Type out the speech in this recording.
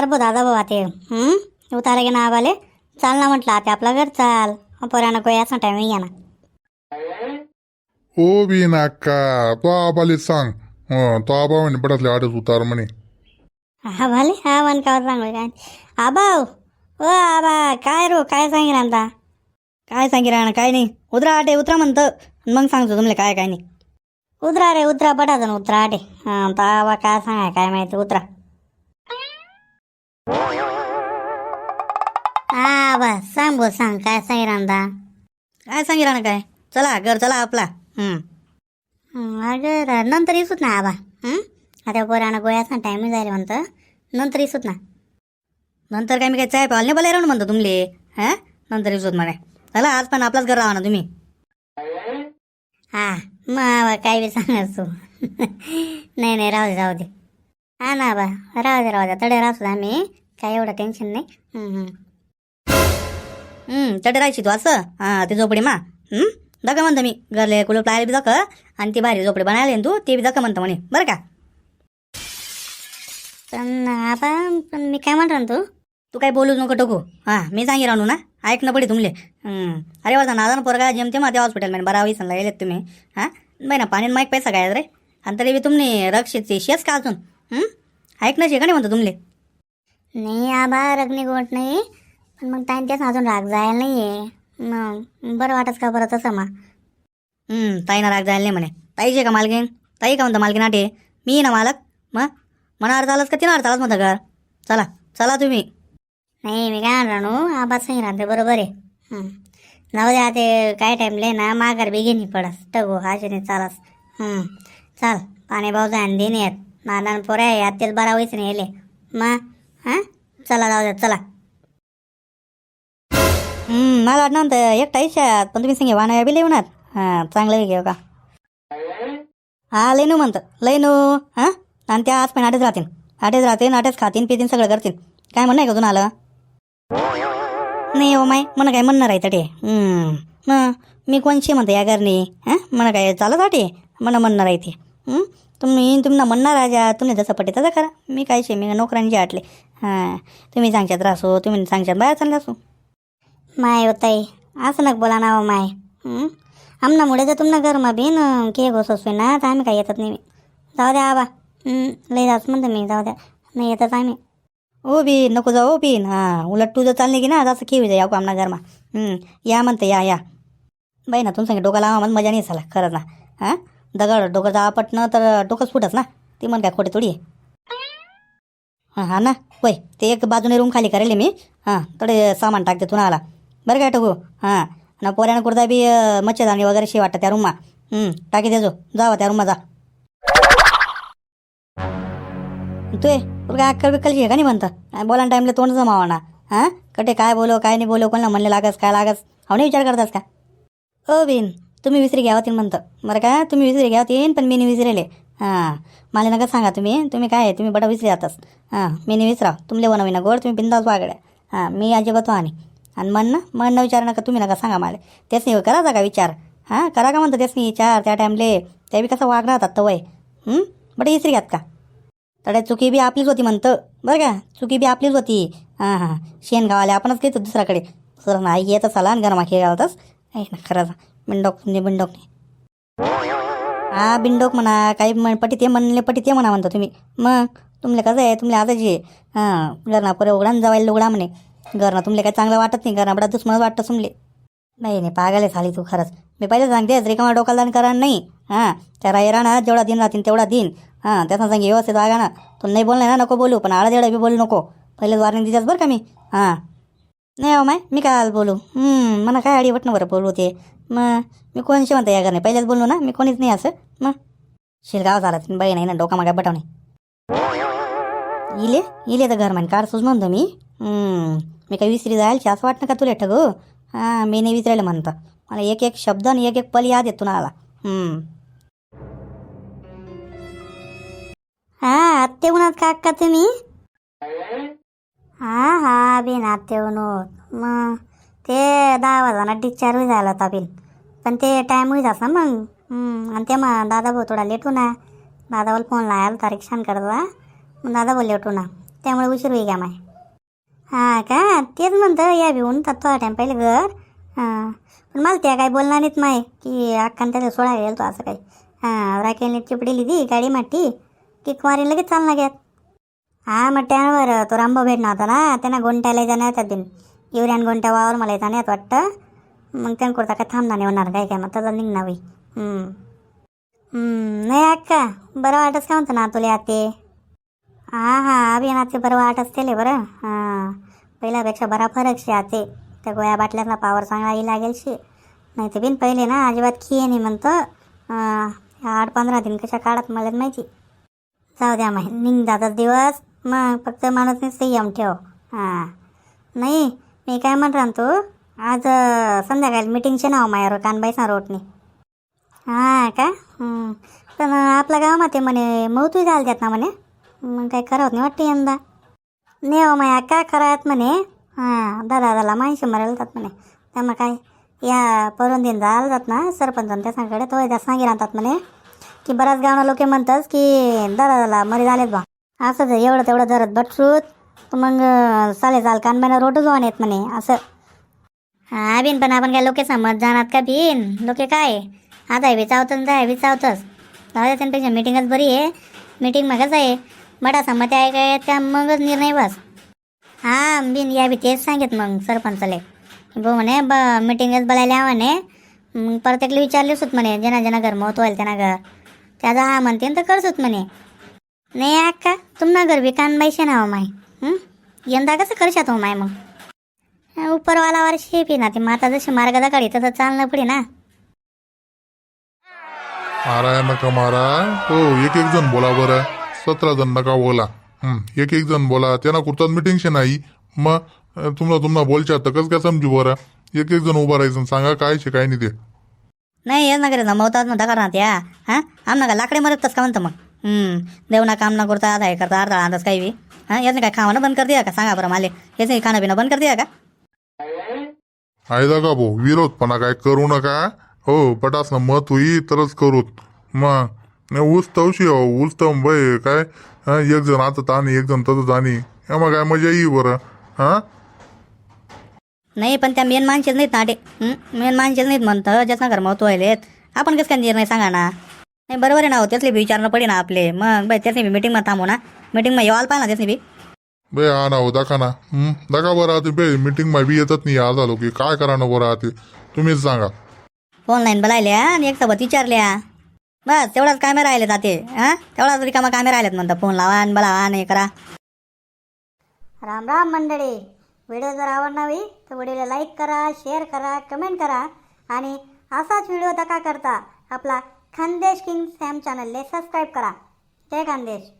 उतार बो दादा बाबा ते. हं? उतारा गे ना आबाले चाल ना म्हटलं आता आपला घर चाल. पोरानं कोई असा टाइम या ना ओ बी नाका तो आबाले सांग. हं, तो आबा म्हणे बडातले आडच उतार म्हणे. हा भाले हा मन का सांगू काय? आबा ओ आबा काय रो काय सांगितलं आता? काय सांगी राहणं काय नाही. उतरा आटे उतरा म्हणतं. मग सांगतो तुमले काय काय नाही. उतरा रे उतरा पटाजन उतरा आटे. हा तर आबा काय सांगाय काय माहिती उतरा. हा बा सांग बो सांग काय सांगितलं? आता काय सांगी राहणं काय? चला घर चला आपला. हम्म. अगं नंतर येसूत ना आबा? आता पोरानं गोळ्याचा टाइम जायला म्हणतं. नंतर येसूत ना नंतर काय मी काय चाय पाल नाही बोलाय राहणं म्हणतो तुमले हा? नंतर येऊच म्हणे चला आज पण आपलाच घर राहा ना तुम्ही. हा मग काय बी सांगास तू? नाही नाही राहू दे राहू दे. हा ना आबा राहू दे राहू दे. तडे राहतो आम्ही. काय एवढं टेन्शन नाही. हं, हं. राहायची तू असं हा ते झोपडी मा हम्म दका म्हणतो मी घरले कुलप लायला बी दक आणि ती भारी झोपडी बनायला तू ते बी दक म्हणतो म्हणे बरं का पण आबा पण मी काय म्हणतो तू तू काय बोलूच नको टोकू हा मी सांगे राहू ना ऐकणं पडी तुमले अरे वाजा नादान पोरगा जेमते मा त्या हॉस्पिटल मॅन बरा सांगला गेलेत तुम्ही हा बाई ना पाण्यात माईक पैसा काय रे आणि तरी बी तुम्ही रक्षित शेस का अजून ऐक ऐकणं शे का नाही म्हणतो तुमले नाही आबा रगणी गोट नाही मग टाइम त्याच अजून राग जायला नाही आहे मग बरं वाटत का बरं तसं मग? हम्म, ताईना राग जायला नाही म्हणे. ताईचे का मालकीन ताई का म्हणता मालकीन आटे मी ना मालक? मग? मनावर चालच का? तिनावर चालच म्हणता घर? चला चला तुम्ही. नाही मी काय म्हणणार आबा सांगी राहते बरोबर आहे. जाऊ द्या ते काय टाईमले ना माघार बी घेणी पडस. टगो हाशेने चालस. चाल पाणी भाऊ जाण देणे येत नादान पोऱ्या यात तेच बरा होईच नाही येले. मग? हां? चला जाऊ द्या चला. मला वाटणार नव्हतं एकटा इच्छात पण तुम्ही सांगे वाना बी लिहणार हां चांगलं आहे घेऊ का हा लैनू म्हणतं लैनू हां आणि त्या आज पण आठच राहतील आठच राहतील आठच खातीन पितीन सगळं करतील काय म्हणणं आहे का तुम्हाला नाही हो माय मला काय म्हणणार आहे तटे मग मी कोणशी म्हणते या घरनी हां मला काय चालत आटे मला म्हणणार आहे ते तुम्ही तुम्हाला म्हणणार राजा तुम्ही जसं पटे तसं करा मी काय शे मी नोकरांचे आटले हां तुम्ही सांगशात रासो तुम्ही सांगशात बाहेर चालला असो माय होताई असं नक बोला ना माय. आमना मुळे तर तुमना घरमा बी बीन के घोसोसवे ना तर आम्ही काय येतात नाही जाऊ द्या आबा. लई लय जास्त म्हणतो मी जाऊ द्या. नाही येतात आम्ही. ओ बी नको जाऊ ओ बीन हां उलट तुझं जर चालली की ना जसं खेळू जाऊ का आमना घरमा. या म्हणते या या. बाई ना तुम डोका लावा म्हणून मजा नाही झाला खरंच ना. हां? दगड डोकं जावा पटणं तर डोकंच फुटच ना. ती म्हण काय खोटे थोडी आहे. हां हां ना. होय ते एक बाजूने रूम खाली करेल मी. हां थोडे सामान टाकते तुला आला. बरं काय टाकू हां. ना पोऱ्यानं कुर्ता बी मच्छरदाणी वगैरे शी वाटतं त्या रूममा. टाकी देजो जावा त्या रूममा जा. तुय तुला काय अक्कल बिक्कल आहे का नाही म्हणतं बोला टाईमला तोंड जमावा ना. हां? कटे काय बोलो काय नाही बोलो कोणाला म्हणले लागस काय लागस? हा नाही विचार करतास का? ओ बिन तुम्ही विसरी घ्या होतीन म्हणतं. बरं का? तुम्ही विसरी घ्या होतीन पण मी नाही विसरेले. हां. मला नका सांगा तुम्ही. तुम्ही काय आहे? तुम्ही बडा विसरी जातास. हां मी नाही विसरा तुमले बनवी ना गोड तुम्ही बिंदास वागड्या. हां मी अजिबात आणि आणि म्हण ना म्हण ना विचार नका तुम्ही नका सांगा मला. तेच नाही करा जा का विचार? हां करा का म्हणतो तेच नाही विचार? त्या टाईमले त्या बी कसं वागणार राहतात तवय. हं? बडे विसरी घ्यात का? तड्या चुकी बी आपलीच होती म्हणतं. बरं का? चुकी बी आपलीच होती. हां हां. शेण गावाले आपणच घेतो दुसऱ्याकडे. दुसरं नाही येत आला आणि गरमा खेळ घालतास. आहे ना खरंच बिंडोक म्हणजे बिंडोक नाही. हा बिंडोक म्हणा काही म्हण पटी ते म्हणले पटी ते म्हणा म्हणता तुम्ही. मग तुमले कसं आहे? तुमले आताच आहे. हां घरना पुरे उघडा जावायला उघडा म्हणे. घरना तुमले काय चांगलं वाटत नाही घरना बडा दुश्मन वाटतं तुमले. नाही नाही पागायला झाली तू खरंच. मी पहिले सांगते रिकामा डोकालदान करा नाही हां त्या रायरा ना जेवढा दिन राहतील तेवढा दिन. हां त्याचा सांगे व्यवस्थित वागा ना तू नाही बोलणार ना नको बोलू पण आळा जेवढा बी बोलू नको. पहिलेच वॉर्निंग दिल्यास बरं का मी? हां. नाही हो माय मी काय आज बोलू? मला काय अडी वाटणं बरं बोलू ते? मग मी कोणशी म्हणता या नाही पहिलेच बोलू ना मी कोणीच नाही असं? मग शिरगाव झाला तुम्ही बाई नाही ना डोका मागा बटवणे. इले इले तर घर मान कार सुज म्हणतो मी? मी काही विसरी जायला असं वाटणं का तुला ठग? हां मी नाही विसरायला म्हणतं. मला एक एक शब्द आणि एक एक पल याद येतो ना आला हा आत्ते उन्हात का अक्का तुम्ही? हा हा बिन आत्ते उन्हात. मग ते दहा वाजाना डिस्चार्ज झाला होता बिन पण ते टाईम होई जास ना मग. आणि ते मग दादा भाऊ थोडा लेट होना दादावर फोन लायाल तारीख छान करता मग दादा भाऊ लेट होणार. त्यामुळे उशीर होई का माय? हां का? तेच म्हणतं या भिवून तर थोडा टाईम पहिले घर. हां. पण मला त्या काय बोलणार नाहीत माय की अक्कान त्याला सोडायला तो असं काही. हां राखेलने चिपडी ती गाडी माटी की कुमारी लगेच चालणार घ्यात हां मग त्यावर तो रामभाऊ भेटणार होता ना त्यांना गोंट्याला जाण्यात येतात दिन युरियान गोंट्या वावर मला जाण्यात वाटतं. मग त्यांना करता काय थांबणार नाही होणार काय काय मग तसं निघणार नाही अक्का बरं वाटच का म्हणतं ना तुला आते हां हां अभियानाचे बरं वाटच असतेले बरं. हां पहिल्यापेक्षा बरा फरक शे आते त्या गोळ्या बाटल्यातला पावर चांगला येई लागेल शे नाही तर बिन पहिले ना अजिबात खिये नाही म्हणतं. आठ पंधरा दिन कशा काढत मला माहिती? जाऊ द्या माही निघ जातात दिवस. मग फक्त माणूस संयम ठेव. हां. नाही मी काय म्हणतो तू आज संध्याकाळी मिटिंगचे नाव मायावर कानबाईचा रोटने हां का? पण आपल्या गावामध्ये म्हणे मौतू घालतात ना म्हणे? मग काय करावत नाही वाटते यंदा. नाही हो माया काय करायत म्हणे? हां दादा दादा माहिती मरायला जातात म्हणे. त्यामुळे काय या परून दिन जायला जात ना सरपंचांनी त्याच्याकडे तो त्या सांगे राहतात म्हणे. की बऱ्याच गावना लोक म्हणतात की दादा दादा मरी झालेत बा. असंच एवढं तेवढं धरत बटसूत तर मग चालेल चाल कानबाईना रोटच वाहन येत म्हणे असं. हा बिन पण आपण काय लोके समज जाणार का बिन? लोके काय? आता विचावतच जाय विचावतच दादा त्यांपेक्षा मीटिंगच बरी आहे. मीटिंग मगच आहे? बडा संमती आहे काय? त्या मगच निर्णय बस. हां बिन या बी तेच सांगेत मग सरपंचले. भाऊ म्हणे ब मीटिंगच बोलायला या म्हणे. मग प्रत्येकला विचारले होत म्हणे ज्यांना ज्यांना घर मत होईल त्यांना घर. त्याचा हा म्हणते तर करसूत म्हणे. नाही अक्का तुम्हाला घर बी कानबाईशे ना हो माय. यंदा कसं करशात हो माय मग? उपरवाला वर शेपी ना ते माता जशी मार्ग दाखडी तसं चालणं पुढे ना. मारा नका मारा. हो एक एक जण बोला बरं. सतरा जण नका बोला. हं, एक एक जण बोला. त्यांना कुर्तात मिटिंगशे नाही. मग तुम्हाला तुम्हाला बोलच्या तर कसं काय समजू बरं? एक एक जण उभा राहायचं. सांगा काय शे काय नाही ते. नाही येत ना करे जमवतात ना दकार ना त्या हां? आमना का लाकडे मरत का म्हणतं मग? हम्म, देवना काम ना करता आधा हे करता अर्धा अंदाज काही बी? हां? याचं काय खावणं बंद कर दिया का? सांगा बरं माले याचं काही खाणं पिणं बंद कर दिया का? आहे का भाऊ? विरोधपणा काय? करू नका. हो पटास मत होई तरच करूत मग नाही ऊस तवशी हो ऊस बाई काय? हं, एक जण आता आणि एक जण तसंच आणि मग काय मजा येई बरं? हां? नाही पण त्या मेन माणसेच नाहीत ना ते मेन माणसेच नाहीत म्हणतं ज्याचं घर मत व्हायलेत आपण कसं काय निर्णय सांगा ना? नाही बरोबर आहे ना हो त्यातले बी विचारणं पडे ना आपले. मग बाई त्यातले बी मीटिंगमध्ये थांबू ना. मीटिंगमध्ये येवाल पाहिजे ना त्यातले बी. बे हा ना हो दाखा ना. हं, दाखा बरं आता बे मीटिंग मा बी येतात नाही आज आलो की काय करा ना बरं आता तुम्हीच सांगा. फोन लाईन बोलायल्या आणि एक सोबत विचारल्या. बस तेवढाच कामे राहिले जाते. हां? तेवढाच रिकामा कामे राहिलेत म्हणतं फोन लावा आणि बोलावा नाही करा. राम राम मंडळी. व्हिडिओ जर आवडणावी तर व्हिडिओला लाईक करा शेअर करा कमेंट करा. आणि असाच व्हिडिओ दका करता आपला खानदेश किंग सॅम चॅनलले सबस्क्राईब करा. जय खानदेश.